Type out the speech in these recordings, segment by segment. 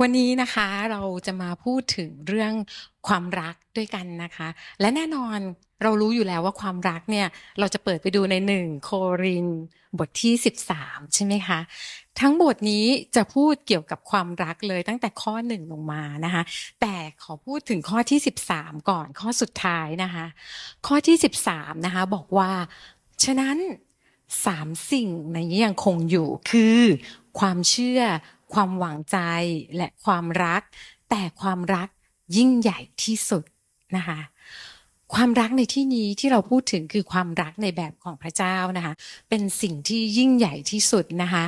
วันนี้นะคะเราจะมาพูดถึงเรื่องความรักด้วยกันนะคะ และแน่นอนเรารู้อยู่แล้วว่าความรักเนี่ย เราจะเปิดไปดูในหนึ่งโครินบทที่ 13 ใช่ไหมคะ ทั้งบทนี้จะพูดเกี่ยวกับความรักเลยตั้งแต่ข้อหนึ่งลงมานะคะ แต่ขอพูดถึงข้อที่ 13 ก่อนข้อสุดท้ายนะคะ ข้อที่ 13 นะคะ บอกว่า ฉะนั้นสามสิ่งในนี้ยังคงอยู่คือความเชื่อ ความหวังใจและความรัก แต่ความรักยิ่งใหญ่ที่สุดนะคะความรักในที่นี้ที่เราพูดถึงคือความรักในแบบของพระเจ้านะคะ เป็นสิ่งที่ยิ่งใหญ่ที่สุดนะคะ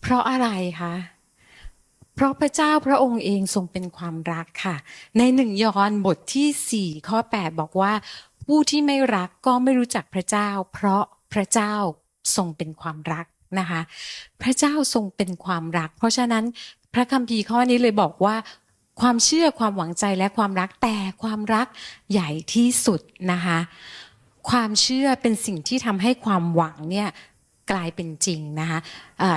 เพราะอะไรคะเพราะพระเจ้าพระองค์เองทรงเป็นความรักค่ะ ในหนึ่งยอห์นบทที่ 4 ข้อ 8 บอกว่า ผู้ที่ไม่รักก็ไม่รู้จักพระเจ้า เพราะพระเจ้าทรงเป็นความรัก นะคะ พระเจ้าทรงเป็นความรัก เพราะฉะนั้นพระคัมภีร์ข้อนี้เลยบอกว่าความเชื่อความหวังใจและความรักแต่ความรักใหญ่ที่สุดนะคะ ความเชื่อเป็นสิ่งที่ทำให้ความหวังเนี่ยกลายเป็นจริงนะคะ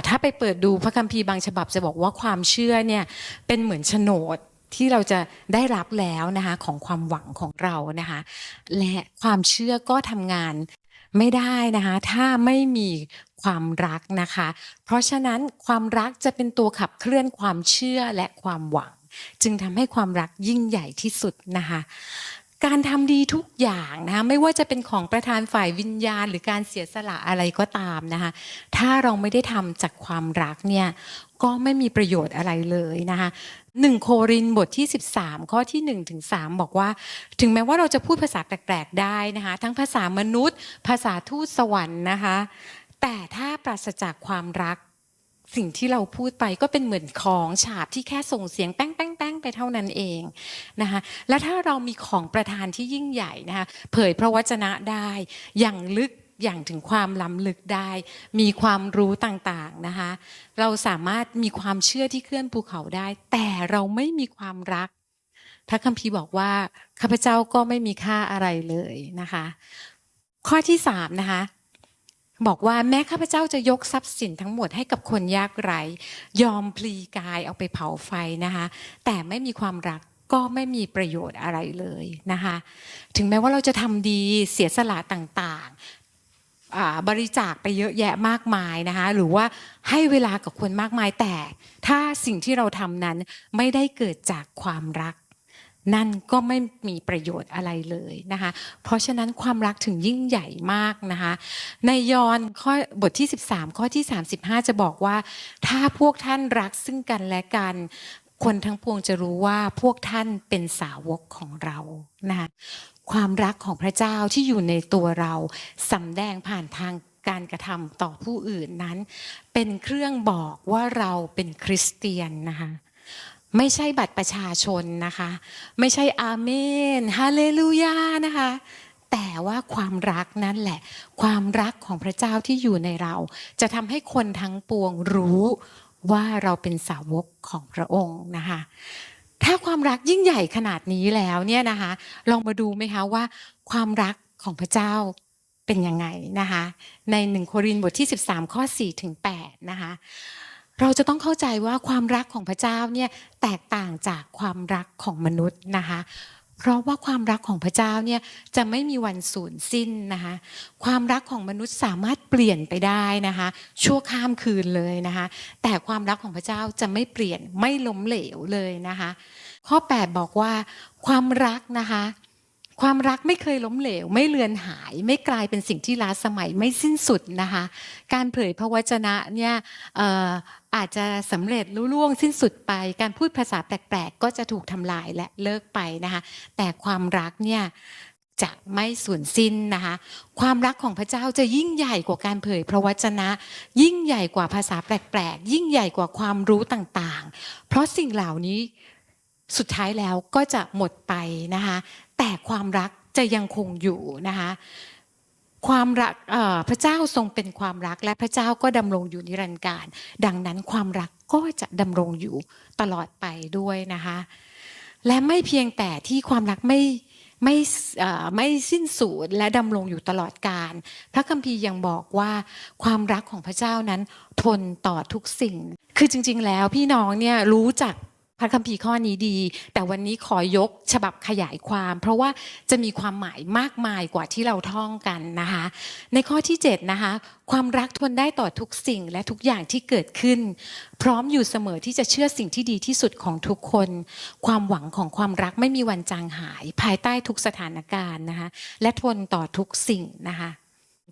ถ้าไปเปิดดูพระคัมภีร์บางฉบับจะบอกว่าความเชื่อเนี่ยเป็นเหมือนโฉนดที่เราจะได้รับแล้วนะคะของความหวังของเรานะคะและความเชื่อก็ทำงาน ไม่ได้นะคะ ถ้าไม่มีความรักนะคะ เพราะฉะนั้นความรักจะเป็นตัวขับเคลื่อนความเชื่อและความหวัง จึงทำให้ความรักยิ่งใหญ่ที่สุดนะคะการทำดีทุกอย่างนะคะไม่ว่าจะเป็นของประธานฝ่ายวิญญาณ หรือการเสียสละอะไรก็ตามนะคะถ้าเราไม่ได้ทำจากความรักเนี่ยก็ไม่มีประโยชน์อะไรเลยนะคะ หนึ่งโครินบทที่ 13 ข้อที่1ถึง3บอกว่า ถึงแม้ว่าเราจะพูดภาษาแปลกๆได้นะคะ ทั้งภาษามนุษย์ ภาษาทูตสวรรค์นะคะ แต่ถ้าปราศจากความรักสิ่งที่เราพูดไปก็เป็นเหมือนของฉาบที่แค่ส่งเสียงแป้งแป้งแป้งไปเท่านั้นเองนะคะและถ้าเรามีของประทานที่ยิ่งใหญ่นะคะเผยพระวจนะได้อย่างลึก อย่างถึงความล้ำลึกได้ มีความรู้ต่างๆนะคะ เราสามารถมีความเชื่อที่เคลื่อนภูเขาได้ แต่เราไม่มีความรักพระคัมภีร์บอกว่าข้าพเจ้าก็ไม่มีค่าอะไรเลยนะคะ ข้อที่สามนะคะบอกว่าแม้ข้าพเจ้าจะยกทรัพย์สินทั้งหมดให้กับคนยากไร้ยอมพลีกายเอาไปเผาไฟนะคะ แต่ไม่มีความรักก็ไม่มีประโยชน์อะไรเลยนะคะ ถึงแม้ว่าเราจะทำดีเสียสละต่างๆ บริจาคไปเยอะแยะมากมายนะคะหรือว่าให้เวลากับคนมากมายแต่ ถ้าสิ่งที่เราทำนั้นไม่ได้เกิดจากความรัก นั่นก็ไม่มีประโยชน์อะไรเลยนะคะเพราะฉะนั้นความรักถึงยิ่งใหญ่มากนะคะในยอห์นข้อบทที่ 13 ข้อที่ 35 จะบอกว่า ถ้าพวกท่านรักซึ่งกันและกันคนทั้งปวงจะรู้ว่าพวกท่านเป็นสาวกของเรานะคะ ความรักของพระเจ้าที่อยู่ในตัวเราสำแดงผ่านทางการกระทำต่อผู้อื่นนั้น เป็นเครื่องบอกว่าเราเป็นคริสเตียนนะคะไม่ใช่บัตรประชาชนนะคะ ไม่ใช่อาเมนฮาเลลูยานะคะแต่ว่าความรักนั่นแหละ ความรักของพระเจ้าที่อยู่ในเรา จะทำให้คนทั้งปวงรู้ว่าเราเป็นสาวกของพระองค์นะคะ ถ้าความรักยิ่งใหญ่ขนาดนี้แล้วเนี่ยนะคะ ลองมาดูไหมคะว่า ความรักของพระเจ้าเป็นยังไงนะคะ ในหนึ่งโครินธ์บทที่ 13 ข้อ4ถึง8นะคะเราจะต้องเข้าใจว่าความรักของพระเจ้าเนี่ยแตกต่างจากความรักของมนุษย์นะคะ เพราะว่าความรักของพระเจ้าเนี่ยจะไม่มีวันสูญสิ้นนะคะ ความรักของมนุษย์สามารถเปลี่ยนไปได้นะคะ ชั่วข้ามคืนเลยนะคะ แต่ความรักของพระเจ้าจะไม่เปลี่ยนไม่ล้มเหลวเลยนะคะ ข้อ 8 บอกว่า ความรักนะคะความรักไม่เคยล้มเหลว ไม่เลือนหาย ไม่กลายเป็นสิ่งที่ล้าสมัยไม่สิ้นสุดนะคะ การเผยพระวจนะเนี่ย อาจจะสำเร็จลุล่วงสิ้นสุดไป การพูดภาษาแปลกๆ ก็จะถูกทำลายและเลิกไปนะคะ แต่ความรักเนี่ยจะไม่สูญสิ้นนะคะ ความรักของพระเจ้าจะยิ่งใหญ่กว่าการเผยพระวจนะ ยิ่งใหญ่กว่าภาษาแปลกๆ ยิ่งใหญ่กว่าความรู้ต่างๆ เพราะสิ่งเหล่านี้สุดท้ายแล้วก็จะหมดไปนะคะ แต่ความรักจะยังคงอยู่นะคะ ความรักพระเจ้าทรงเป็นความรักและพระเจ้าก็ดำรงอยู่นิรันดร์การ ดังนั้นความรักก็จะดำรงอยู่ตลอดไปด้วยนะคะ และไม่เพียงแต่ที่ความรักไม่ไม่ไม่สิ้นสุดและดำรงอยู่ตลอดกาลพระคัมภีร์ยังบอกว่าความรักของพระเจ้านั้นทนต่อทุกสิ่ง คือจริง ๆ แล้วพี่น้องเนี่ยรู้จัก พระคัมภีร์ข้อนี้ดี แต่วันนี้ขอยกฉบับขยายความ เพราะว่าจะมีความหมายมากมายกว่าที่เราท่องกันนะคะ ในข้อที่7นะคะความรักทนได้ต่อทุกสิ่งและทุกอย่างที่เกิดขึ้น พร้อมอยู่เสมอที่จะเชื่อสิ่งที่ดีที่สุดของทุกคน ความหวังของความรักไม่มีวันจางหาย ภายใต้ทุกสถานการณ์นะคะและทนต่อทุกสิ่งนะคะ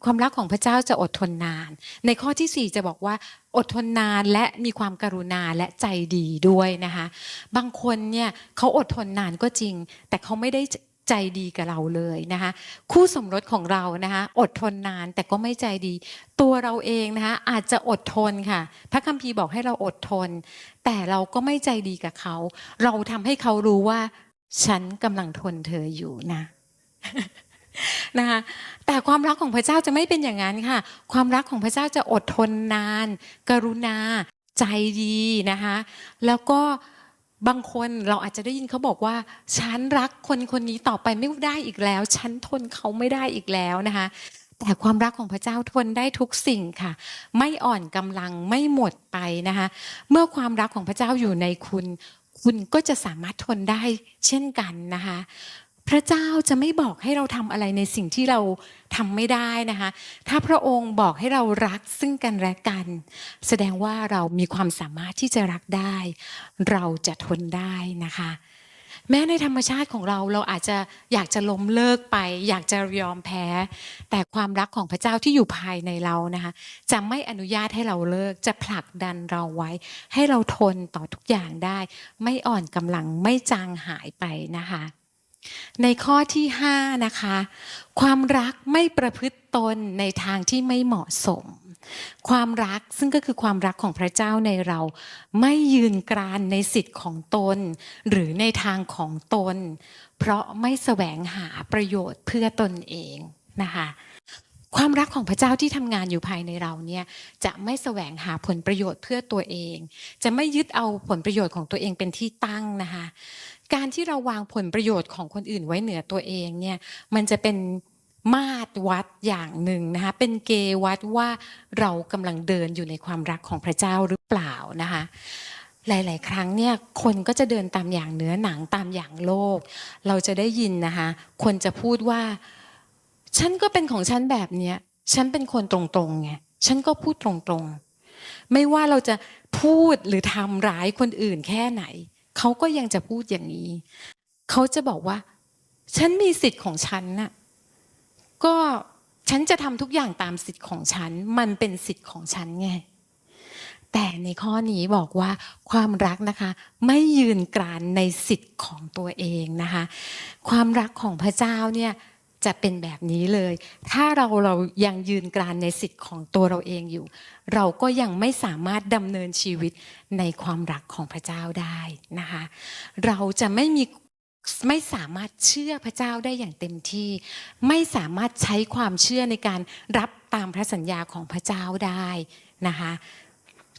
ความรักของพระเจ้าจะอดทนนาน ในข้อที่ 4 จะบอกว่าอดทนนานและมีความกรุณาและใจดีด้วยนะคะบางคนเนี่ยเขาอดทนนานก็จริง แต่เขาไม่ได้ใจดีกับเราเลยนะคะคู่สมรสของเรานะคะอดทนนานแต่ก็ไม่ใจดี ตัวเราเองนะคะอาจจะอดทนค่ะ พระคัมภีร์บอกให้เราอดทน แต่เราก็ไม่ใจดีกับเขา เราทำให้เขารู้ว่า ฉันกำลังทนเธออยู่นะ นะคะแต่ความรักของพระเจ้าจะไม่เป็นอย่างนั้นค่ะ ความรักของพระเจ้าจะอดทนนาน กรุณา ใจดีนะคะแล้วก็บางคนเราอาจจะได้ยินเขาบอกว่า ฉันรักคนคนนี้ต่อไปไม่ได้อีกแล้ว ฉันทนเขาไม่ได้อีกแล้วนะคะแต่ความรักของพระเจ้าทนได้ทุกสิ่งค่ะ ไม่อ่อนกำลังไม่หมดไปนะคะเมื่อความรักของพระเจ้าอยู่ในคุณ คุณก็จะสามารถทนได้เช่นกันนะคะ พระเจ้าจะไม่บอกให้เราทำอะไรในสิ่งที่เราทำไม่ได้นะคะ ถ้าพระองค์บอกให้เรารักซึ่งกันและกัน แสดงว่าเรามีความสามารถที่จะรักได้ เราจะทนได้นะคะ แม้ในธรรมชาติของเราเราอาจจะอยากจะล้มเลิกไป อยากจะยอมแพ้ แต่ความรักของพระเจ้าที่อยู่ภายในเรานะคะ จะไม่อนุญาตให้เราเลิกจะผลักดันเราไว้ ให้เราทนต่อทุกอย่างได้ ไม่อ่อนกำลังไม่จางหายไปนะคะ ในข้อที่ 5 นะคะ ความรักไม่ประพฤติตนในทางที่ไม่เหมาะสม ความรักซึ่งก็คือความรักของพระเจ้าในเรา ไม่ยืนกรานในสิทธิ์ของตน หรือในทางของตน เพราะไม่แสวงหาประโยชน์เพื่อตนเองนะคะความรักของพระเจ้าที่ทำงานอยู่ภายในเราเนี่ยจะไม่แสวงหาผลประโยชน์เพื่อตัวเอง จะไม่ยึดเอาผลประโยชน์ของตัวเองเป็นที่ตั้งนะคะ การที่เราวางผลประโยชน์ของคนอื่นไว้เหนือตัวเองเนี่ยมันจะเป็นมาตรวัดอย่างหนึ่งนะคะเป็นเกวัดว่าเรากำลังเดินอยู่ในความรักของพระเจ้าหรือเปล่านะคะหลาย ๆ ครั้งเนี่ยคนก็จะเดินตามอย่างเนื้อหนังตามอย่างโลก เราจะได้ยินนะคะคนจะพูดว่า ฉันก็เป็นของฉันแบบเนี้ยฉันเป็นคนตรงๆไงฉันก็พูดตรงๆ ไม่ว่าเราจะพูดหรือทำร้ายคนอื่นแค่ไหน เขาก็ยังจะพูดอย่างนี้ เขาจะบอกว่า ฉันมีสิทธิ์ของฉันน่ะก็ฉันจะทำทุกอย่างตามสิทธิ์ของฉัน มันเป็นสิทธิ์ของฉันไง แต่ในข้อนี้บอกว่าความรักนะคะ ไม่ยืนกรานในสิทธิ์ของตัวเองนะคะ ความรักของพระเจ้าเนี่ย จะเป็นแบบนี้เลย ถ้าเราเรายังยืนกรานในสิทธิ์ของตัวเราเองอยู่ เราก็ยังไม่สามารถดำเนินชีวิตในความรักของพระเจ้าได้นะคะ เราจะไม่มีไม่สามารถเชื่อพระเจ้าได้อย่างเต็มที่ ไม่สามารถใช้ความเชื่อในการรับตามพระสัญญาของพระเจ้าได้นะคะ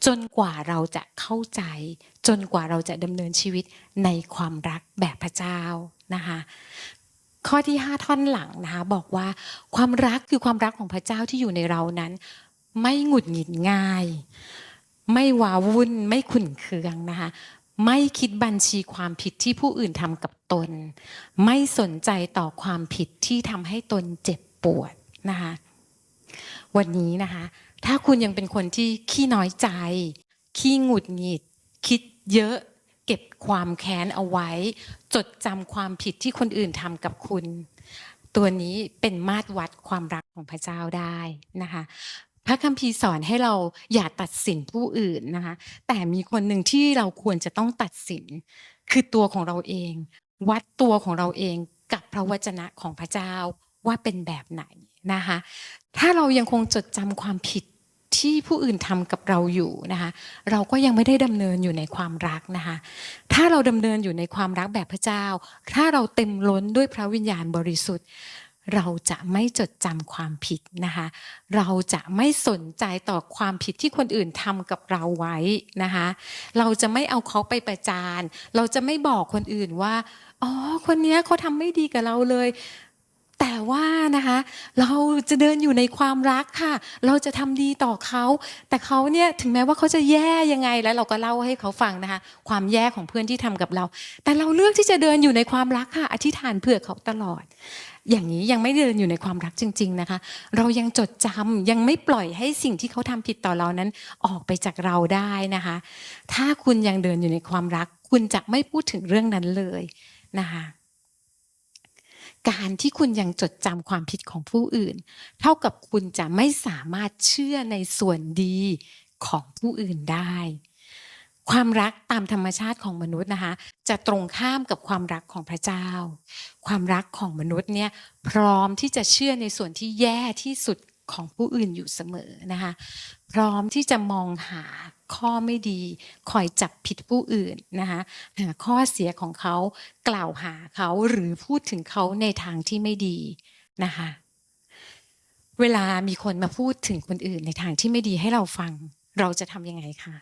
จนกว่าเราจะเข้าใจ จนกว่าเราจะดำเนินชีวิตในความรักแบบพระเจ้านะคะ ข้อที่ 5 ท่อนหลังนะคะบอกว่าความรักคือความรักของพระเจ้าที่อยู่ในเรานั้น ไม่หงุดหงิดง่าย ไม่วาวุ่นไม่ขุ่นเคืองนะคะไม่คิดบัญชีความผิดที่ผู้อื่นทำกับตน ไม่สนใจต่อความผิดที่ทำให้ตนเจ็บปวดนะคะวันนี้นะคะถ้าคุณยังเป็นคนที่ขี้น้อยใจ ขี้หงุดหงิด คิดเยอะ เก็บความแค้นเอาไว้ จดจำความผิดที่คนอื่นทำกับคุณ ตัวนี้เป็นมาตรวัดความรักของพระเจ้าได้นะคะพระคัมภีร์สอนให้เราอย่าตัดสินผู้อื่นนะคะ แต่มีคนหนึ่งที่เราควรจะต้องตัดสิน คือตัวของเราเอง วัดตัวของเราเองกับพระวจนะของพระเจ้าว่าเป็นแบบไหนนะคะ ถ้าเรายังคงจดจำความผิด ที่ผู้อื่นทำกับเราอยู่นะคะเราก็ยังไม่ได้ดำเนินอยู่ในความรักนะคะถ้าเราดำเนินอยู่ในความรักแบบพระเจ้า ถ้าเราเต็มล้นด้วยพระวิญญาณบริสุทธิ์ เราจะไม่จดจำความผิดนะคะเราจะไม่สนใจต่อความผิดที่คนอื่นทำกับเราไว้นะคะเราจะไม่เอาเขาไปประจาน เราจะไม่บอกคนอื่นว่าอ๋อคนนี้เขาทำไม่ดีกับเราเลย แต่ว่านะคะเราจะเดินอยู่ในความรักค่ะ เราจะทำดีต่อเขา แต่เขาเนี่ยถึงแม้ว่าเขาจะแย่ยังไงแล้วเราก็เล่าให้เขาฟังนะคะ ความแย่ของเพื่อนที่ทำกับเรา แต่เราเลือกที่จะเดินอยู่ในความรักค่ะ อธิษฐานเผื่อเขาตลอด อย่างนี้ยังไม่เดินอยู่ในความรักจริง ๆนะคะ เรายังจดจำยังไม่ปล่อยให้สิ่งที่เขาทำผิดต่อเรานั้นออกไปจากเราได้นะคะ ถ้าคุณยังเดินอยู่ในความรัก คุณจะไม่พูดถึงเรื่องนั้นเลยนะคะ การที่คุณยังจดจำความผิดของผู้อื่น เท่ากับคุณจะไม่สามารถเชื่อในส่วนดีของผู้อื่นได้ ความรักตามธรรมชาติของมนุษย์นะคะ จะตรงข้ามกับความรักของพระเจ้า ความรักของมนุษย์เนี่ยพร้อมที่จะเชื่อในส่วนที่แย่ที่สุดของผู้อื่นอยู่เสมอนะคะ พร้อมที่จะมองหา ข้อไม่ดี คอยจับผิดผู้อื่นนะคะหาข้อเสียของเขากล่าวหาเขาหรือพูดถึงเขาในทางที่ไม่ดีนะคะเวลามีคนมาพูดถึงคนอื่นในทางที่ไม่ดีให้เราฟัง เราจะทำยังไงคะ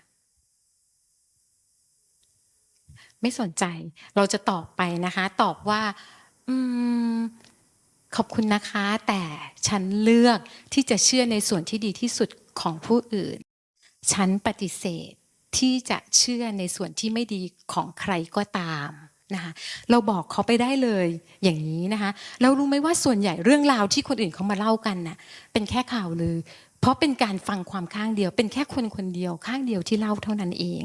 ไม่สนใจ เราจะตอบไปนะคะ ตอบว่า อืมขอบคุณนะคะ แต่ฉันเลือกที่จะเชื่อในส่วนที่ดีที่สุดของผู้อื่น ฉันปฏิเสธที่จะเชื่อในส่วนที่ไม่ดีของใครก็ตามนะคะเราบอกเขาไปได้เลยอย่างนี้นะคะเรารู้ไหมว่าส่วนใหญ่เรื่องราวที่คนอื่นเขามาเล่ากันน่ะเป็นแค่ข่าวลือ เพราะเป็นการฟังความข้างเดียว เป็นแค่คนคนเดียวข้างเดียวที่เล่าเท่านั้นเอง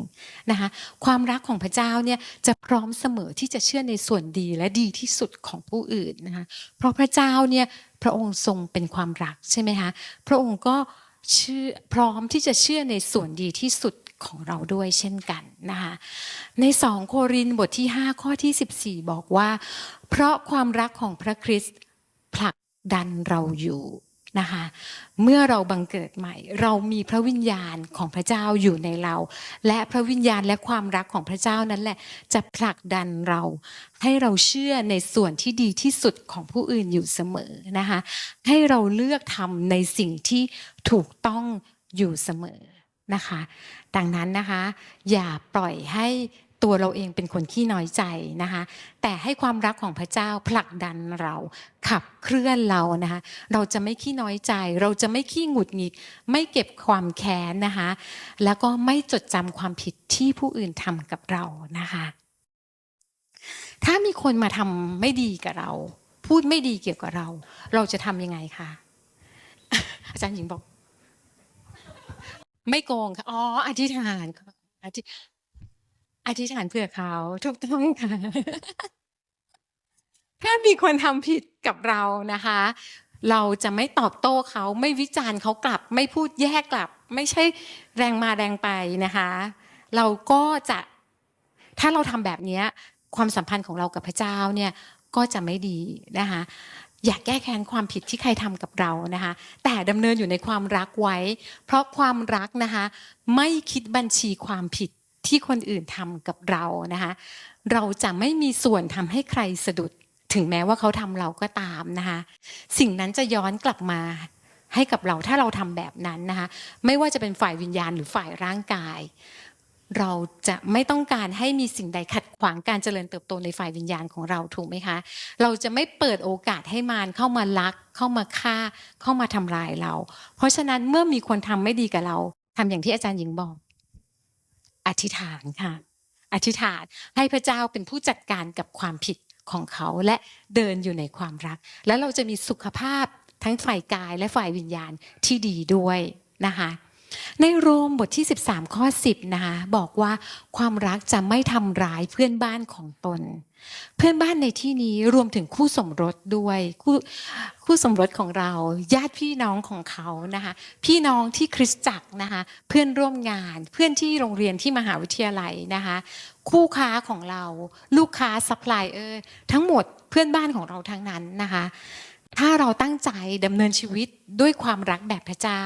นะคะความรักของพระเจ้าเนี่ยจะพร้อมเสมอที่จะเชื่อในส่วนดีและดีที่สุดของผู้อื่นนะคะเพราะพระเจ้าเนี่ยพระองค์ทรงเป็นความรักใช่ไหมคะพระองค์ก็เชื่อพร้อมที่จะเชื่อในส่วนดีที่สุดของเราด้วยเช่นกันนะคะในสองโครินบทที่ 5 ข้อที่ 14 บอกว่า เพราะความรักของพระคริสต์ผลักดันเราอยู่ นะคะเมื่อเราบังเกิดใหม่ เรามีพระวิญญาณของพระเจ้าอยู่ในเรา และพระวิญญาณและความรักของพระเจ้านั้นแหละ จะผลักดันเรา ให้เราเชื่อในส่วนที่ดีที่สุดของผู้อื่นอยู่เสมอนะคะให้เราเลือกทำในสิ่งที่ถูกต้องอยู่เสมอนะคะ ดังนั้นนะคะ อย่าปล่อยให้ ตัวเราเองเป็นคนขี้น้อยใจนะคะ แต่ให้ความรักของพระเจ้าผลักดันเราขับเคลื่อนเรานะคะ เราจะไม่ขี้น้อยใจ เราจะไม่ขี้หงุดหงิด ไม่เก็บความแค้นนะคะ แล้วก็ไม่จดจำความผิดที่ผู้อื่นทำกับเรานะคะ ถ้ามีคนมาทำไม่ดีกับเรา พูดไม่ดีเกี่ยวกับเรา เราจะทำยังไงคะอาจารย์หญิงบอก ไม่โกงค่ะอ๋ออธิษฐานค่ะอธิ อธิษฐานเผื่อเขาถูกต้องค่ะถ้ามีคนทำผิดกับเรานะคะ เราจะไม่ตอบโต้เขาไม่วิจารณ์เขากลับ ไม่พูดแย่กลับ ไม่ใช่แรงมาแรงไปนะคะ เราก็จะถ้าเราทำแบบนี้ความสัมพันธ์ของเรากับพระเจ้าเนี่ยก็จะไม่ดีนะคะอย่าแก้แค้นความผิดที่ใครทำกับเรานะคะ แต่ดำเนินอยู่ในความรักไว้ เพราะความรักนะคะ ไม่คิดบัญชีความผิด ที่คนอื่นทำกับเรานะคะเราจะไม่มีส่วนทำให้ใครสะดุด ถึงแม้ว่าเขาทำเราก็ตามนะคะสิ่งนั้นจะย้อนกลับมาให้กับเราถ้าเราทำแบบนั้นนะคะไม่ว่าจะเป็นฝ่ายวิญญาณหรือฝ่ายร่างกาย เราจะไม่ต้องการให้มีสิ่งใดขัดขวางการเจริญเติบโตในฝ่ายวิญญาณของเราถูกไหมคะ เราจะไม่เปิดโอกาสให้มารเข้ามาลัก เข้ามาฆ่า เข้ามาทำลายเรา เพราะฉะนั้นเมื่อมีคนทำไม่ดีกับเราทำอย่างที่อาจารย์หญิงบอก อธิษฐานค่ะ อธิษฐานให้พระเจ้าเป็นผู้จัดการกับความผิดของเขาและเดินอยู่ในความรัก แล้วเราจะมีสุขภาพทั้งฝ่ายกายและฝ่ายวิญญาณที่ดีด้วยนะคะ ในโรมบทที่ 13 ข้อ 10 นะคะบอกว่าความรักจะไม่ทำร้ายเพื่อนบ้านของตน เพื่อนบ้านในที่นี้รวมถึงคู่สมรสด้วยคู่คู่สมรสของเรา ญาติพี่น้องของเขานะคะพี่น้องที่คริสตจักรนะคะเพื่อนร่วมงานเพื่อนที่โรงเรียนที่มหาวิทยาลัยนะคะคู่ค้าของเราลูกค้าซัพพลายเออร์ทั้งหมดเพื่อนบ้านของเราทั้งนั้นนะคะ ถ้าเราตั้งใจดำเนินชีวิตด้วยความรักแบบพระเจ้า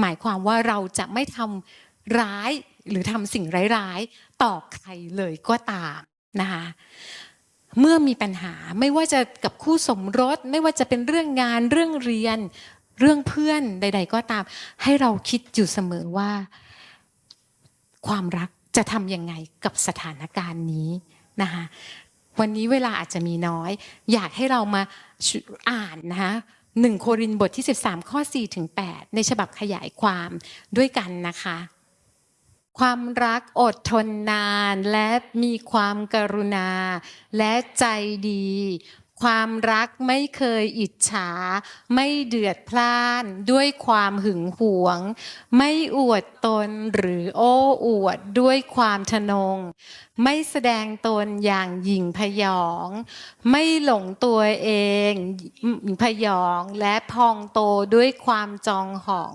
หมายความว่าเราจะไม่ทำร้ายหรือทำสิ่งร้ายๆต่อใครเลยก็ตามนะคะเมื่อมีปัญหาไม่ว่าจะกับคู่สมรส ไม่ว่าจะเป็นเรื่องงานเรื่องเรียน เรื่องเพื่อนใด ๆ ก็ตาม ให้เราคิดอยู่เสมอว่า ความรักจะทำยังไงกับสถานการณ์นี้นะคะวันนี้เวลาอาจจะมีน้อย อยากให้เรามา อ่านนะคะหนึ่งโครินบทที่ 13 ข้อ4ถึง8ในฉบับขยายความด้วยกันนะคะ ความรักอดทนนานและมีความกรุณา และใจดี ความรักไม่เคยอิจฉา ไม่เดือดพล่าน ด้วยความหึงหวง ไม่อวดตนหรือโอ้อวดด้วยความทะนง ไม่แสดงตนอย่างหยิ่งพยอง ไม่หลงตัวเองพยองและพองโตด้วยความจองหอง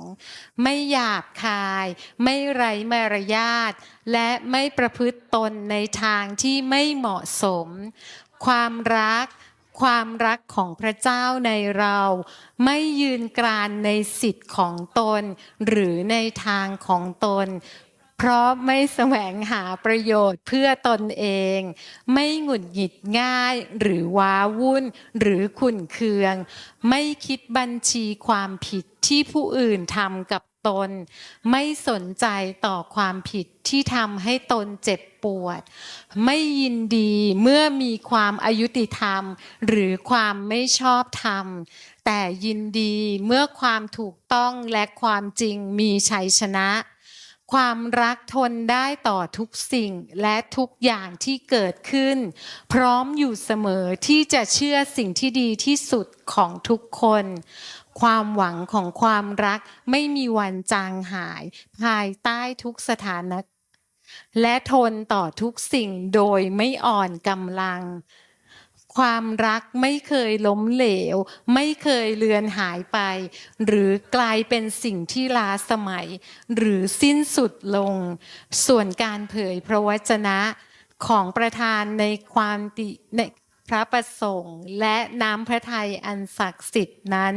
ไม่หยาบคาย ไม่ไร้มารยาทและไม่ประพฤติตนในทางที่ไม่เหมาะสม ความรัก ความรักของพระเจ้าในเรา ไม่ยืนกรานในสิทธิ์ของตน หรือในทางของตน เพราะไม่แสวงหาประโยชน์เพื่อตนเอง ไม่หงุดหงิดง่าย หรือว้าวุ่น หรือขุ่นเคือง ไม่คิดบัญชีความผิดที่ผู้อื่นทำกับ ตน ไม่สนใจต่อความผิดที่ทำให้ตนเจ็บปวด ไม่ยินดีเมื่อมีความอายุติธรรม หรือความไม่ชอบธรรม แต่ยินดีเมื่อความถูกต้องและความจริงมีชัยชนะความรักทนได้ต่อทุกสิ่งและทุกอย่างที่เกิดขึ้น พร้อมอยู่เสมอที่จะเชื่อสิ่งที่ดีที่สุดของทุกคน ความหวังของความรักไม่มีวันจางหาย ภายใต้ทุกสถานะและทนต่อทุกสิ่งโดยไม่อ่อนกำลัง ความรักไม่เคยล้มเหลว ไม่เคยเลือนหายไป หรือกลายเป็นสิ่งที่ล้าสมัย หรือสิ้นสุดลง ส่วนการเผยพระวจนะของประธานในความติใน พระประสงค์ และน้ำพระทัยอันศักดิ์สิทธิ์นั้น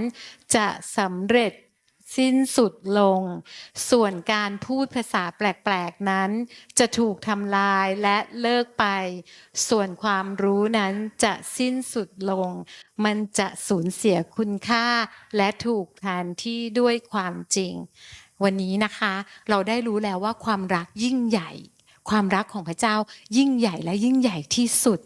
จะสำเร็จสิ้นสุดลง ส่วนการพูดภาษาแปลกๆนั้น จะถูกทำลายและเลิกไป ส่วนความรู้นั้นจะสิ้นสุดลง มันจะสูญเสียคุณค่า และถูกแทนที่ด้วยความจริง วันนี้นะคะ เราได้รู้แล้วว่าความรักยิ่งใหญ่ ความรักของพระเจ้ายิ่งใหญ่และยิ่งใหญ่ที่สุด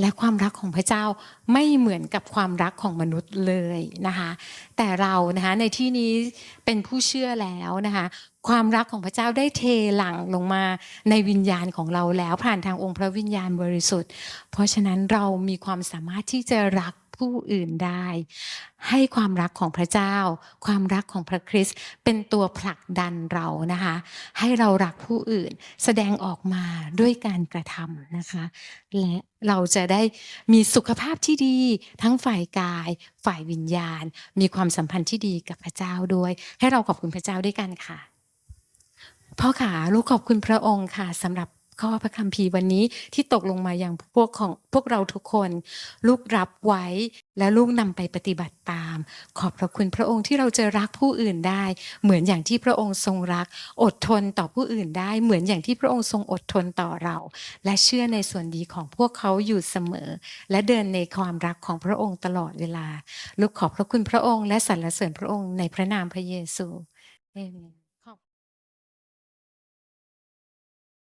และความรักของพระเจ้าไม่เหมือนกับความรักของมนุษย์เลยนะคะแต่เรานะคะในที่นี้เป็นผู้เชื่อแล้วนะคะความรักของพระเจ้าได้เทหลั่งลงมาในวิญญาณของเราแล้วผ่านทางองค์พระวิญญาณบริสุทธิ์ เพราะฉะนั้นเรามีความสามารถที่จะรัก ผู้อื่นได้ ให้ความรักของพระเจ้า ความรักของพระคริสต์เป็นตัวผลักดันเรานะคะ ให้เรารักผู้อื่นแสดงออกมาด้วยการกระทำนะคะและเราจะได้มีสุขภาพที่ดี ทั้งฝ่ายกาย ฝ่ายวิญญาณ มีความสัมพันธ์ที่ดีกับพระเจ้าด้วย ให้เราขอบคุณพระเจ้าด้วยกันค่ะพ่อขาลูกขอบคุณพระองค์ค่ะสำหรับ ข้อพระคัมภีร์วันนี้ที่ตกลงมาอย่างพวกของพวกเราทุกคน ลูกรับไว้และลูกนำไปปฏิบัติตาม ขอบพระคุณพระองค์ที่เราจะรักผู้อื่นได้ เหมือนอย่างที่พระองค์ทรงรัก อดทนต่อผู้อื่นได้ เหมือนอย่างที่พระองค์ทรงอดทนต่อเรา และเชื่อในส่วนดีของพวกเขาอยู่เสมอ และเดินในความรักของพระองค์ตลอดเวลา ลูกขอบพระคุณพระองค์และสรรเสริญพระองค์ในพระนามพระเยซูเอเมน